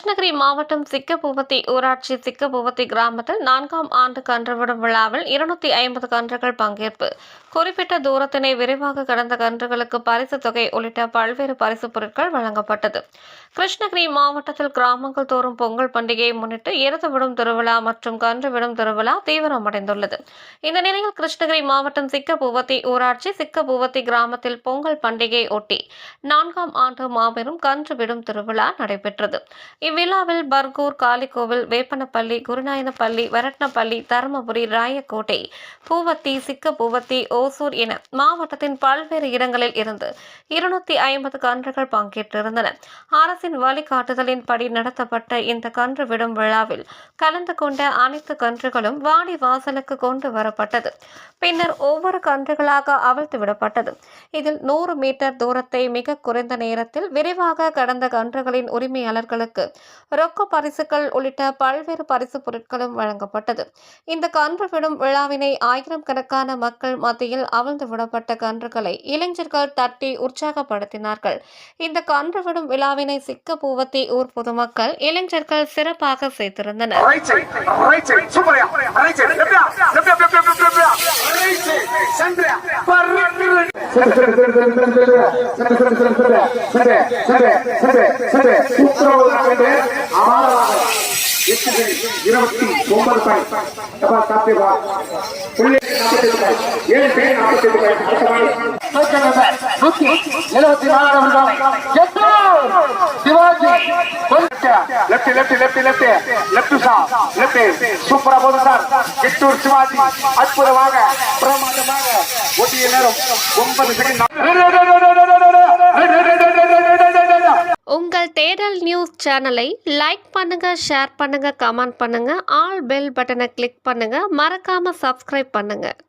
கிருஷ்ணகிரி மாவட்டம் சிக்கபூவத்தி ஊராட்சி சிக்கபூவத்தி கிராமத்தில் நான்காம் ஆண்டு கன்றுவிடும் விழாவில் இருநூத்தி ஐம்பது கன்றுகள் பங்கேற்பு. குறிப்பிட்ட தூரத்தினை விரைவாக கடந்த கன்றுகளுக்கு பரிசு தொகை உள்ளிட்ட பல்வேறு பரிசுப் பொருட்கள் வழங்கப்பட்டது. கிருஷ்ணகிரி மாவட்டத்தில் கிராமங்கள் தோறும் பொங்கல் பண்டிகையை முன்னிட்டு எருது விடும் திருவிழா மற்றும் கன்று விடும் திருவிழா தீவிரமடைந்துள்ளது. இந்த நிலையில் கிருஷ்ணகிரி மாவட்டம் சிக்கபூவத்தி ஊராட்சி சிக்கபூவத்தி கிராமத்தில் பொங்கல் பண்டிகையை ஒட்டி நான்காம் ஆண்டு மாபெரும் கன்று விடும் திருவிழா நடைபெற்றது. இவ்விழாவில் பர்கூர் காளிக்கோவில் வேப்பனப்பள்ளி குருநாயனப்பள்ளி வரட்னப்பள்ளி தருமபுரி ராயக்கோட்டை பூவத்தி சிக்கபூவத்தி ஓசூர் என மாவட்டத்தின் பல்வேறு இடங்களில் இருந்து இருநூத்தி ஐம்பது கன்றுகள் பங்கேற்றிருந்தன. அரசின் வழிகாட்டுதலின்படி நடத்தப்பட்ட இந்த கன்று விடும் விழாவில் கலந்து கொண்ட அனைத்து கன்றுகளும் வாடி வாசலுக்கு கொண்டு வரப்பட்டது. பின்னர் ஒவ்வொரு கன்றுகளாக அவிழ்த்து விடப்பட்டது. இதில் நூறு மீட்டர் தூரத்தை மிக குறைந்த நேரத்தில் விரைவாக கடந்த கன்றுகளின் உரிமையாளர்களுக்கு ரொக்க பரிசுகள் உள்ளிட்ட பல்வேறு பரிசு பொருட்களும் வழங்கப்பட்டது இந்த கன்று விடும் விழாவினை ஆயிரம் கணக்கான மக்கள் மத்தியில் அவிழ்ந்து விடப்பட்ட கன்றுகளை இளைஞர்கள் தட்டி உற்சாகப்படுத்தினார்கள் இந்த கன்று விடும் விழாவினை சிக்க பூவத்தி ஊர் பொதுமக்கள் இளைஞர்கள் சிறப்பாக செய்திருந்தனர் Right இருபத்தி ஒன்பது பாய் எப்பா சாப்பிட்டு வா புள்ளி நாற்பத்தி எட்டு பாய் ஏழு பேர் நாற்பத்தி எட்டு பாய் அடுத்த பாய் நூத்தி எழுபத்தி நாலாவது சிவாஜி சார் சூப்பரா சார் சிவாஜி அற்புதமாக பிரமாதமாக ஒட்டிய நேரம் ஒன்பது செகண்ட் ஐடல் நியூஸ் சேனலை லைக் பண்ணுங்க ஷேர் பண்ணுங்க கமெண்ட் பண்ணுங்க ஆல் பெல் பட்டனை கிளிக் பண்ணுங்க மறக்காம சப்ஸ்கிரைப் பண்ணுங்க.